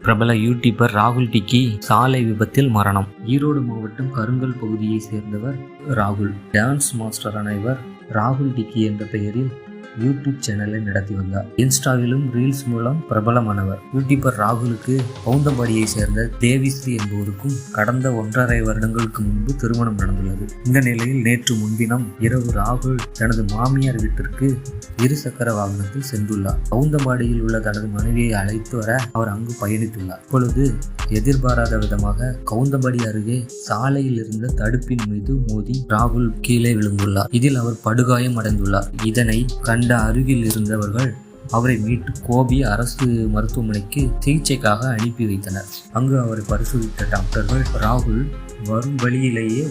பிரபல யூடியூபர் ராகுல் டிக்கி சாலை விபத்தில் மரணம். ஈரோடு மாவட்டம் கருங்கல் பகுதியை சேர்ந்தவர் ராகுல். டான்ஸ் மாஸ்டரான இவர் ராகுல் டிக்கி என்ற பெயரில் யூடியூப் சேனலை நடத்தி வந்தார். இன்ஸ்டாவிலும் ரீல்ஸ் மூலம் பிரபலமானவர். யூடியூபர் ராகுலுக்கு பவுந்தம்பாடியை சேர்ந்த தேவிஸ்ரீ என்பவருக்கும் கடந்த ஒன்றரை வருடங்களுக்கு முன்பு திருமணம் நடந்துள்ளது. இந்த நிலையில் நேற்று முன்தினம் இரவு ராகுல் தனது மாமியார் வீட்டிற்கு இருசக்கர வாகனத்தில் சென்றுள்ளார். கவுந்தம்பாடியில் உள்ள தனது மனைவியை அழைத்து வர அவர் அங்கு பயணித்துள்ளார். இப்பொழுது எதிர்பாராத விதமாக கவுந்தம்பாடி அருகே சாலையில் இருந்த தடுப்பின் மீது மோதி ராகுல் கீழே விழுந்துள்ளார். இதில் அவர் படுகாயம் அடைந்துள்ளார் இதனை கண்ட அருகில் இருந்தவர்கள் அவரை மீட்டு கோபி அரசு மருத்துவமனைக்கு சிகிச்சைக்காக அனுப்பி வைத்தனர். அங்கு அவரை பரிசோதித்த டாக்டர்கள் ராகுல் வரும் வழியிலேயே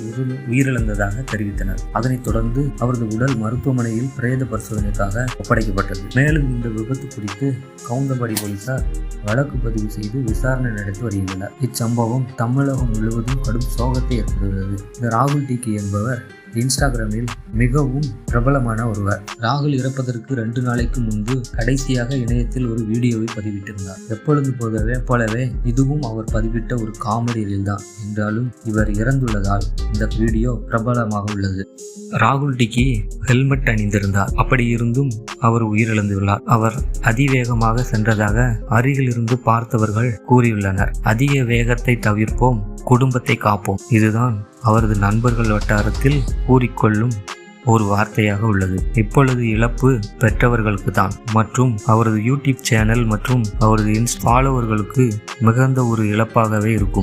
உயிரிழந்ததாக தெரிவித்தனர். அதனைத் தொடர்ந்து அவரது உடல் மருத்துவமனையில் பிரேத பரிசோதனைக்காக ஒப்படைக்கப்பட்டது. மேலும் இந்த விபத்து குறித்து கவுந்தபாடி போலீசார் வழக்கு பதிவு செய்து விசாரணை நடத்தி வருகின்றனர். இச்சம்பவம் தமிழகம் முழுவதும் கடும் சோகத்தை ஏற்படுகிறது இந்த ராகுல் டிகே என்பவர் இன்ஸ்டாகிராமில் மிகவும் பிரபலமான ஒருவர். ராகுல் இறப்பதற்கு ரெண்டு நாளைக்கு முன்பு கடைசியாக இணையத்தில் ஒரு வீடியோவை பதிவிட்டிருந்தார். எப்பொழுது போகவே போலவே இதுவும் அவர் பதிவிட்ட ஒரு காமெடி ரீல் தான் என்றாலும் இவர் இறந்துள்ளதால் இந்த வீடியோ பிரபலமாக உள்ளது. ராகுல் டிக்கி ஹெல்மெட் அணிந்திருந்தார். அப்படி இருந்தும் அவர் உயிரிழந்துள்ளார். அவர் அதிவேகமாக சென்றதாக அருகில் இருந்து பார்த்தவர்கள் கூறியுள்ளனர். அதிக வேகத்தை தவிர்ப்போம். குடும்பத்தை காப்போம். இதுதான் அவரது நண்பர்கள் வட்டாரத்தில் கூறிக்கொள்ளும் ஒரு வார்த்தையாக உள்ளது. இப்பொழுது இழப்பு பெற்றவர்களுக்கு தான் மற்றும் அவரது யூடியூப் சேனல் மற்றும் அவரது இன்ஸ் ஃபாலோவர்களுக்கு மிகுந்த ஒரு இழப்பாகவே இருக்கும்.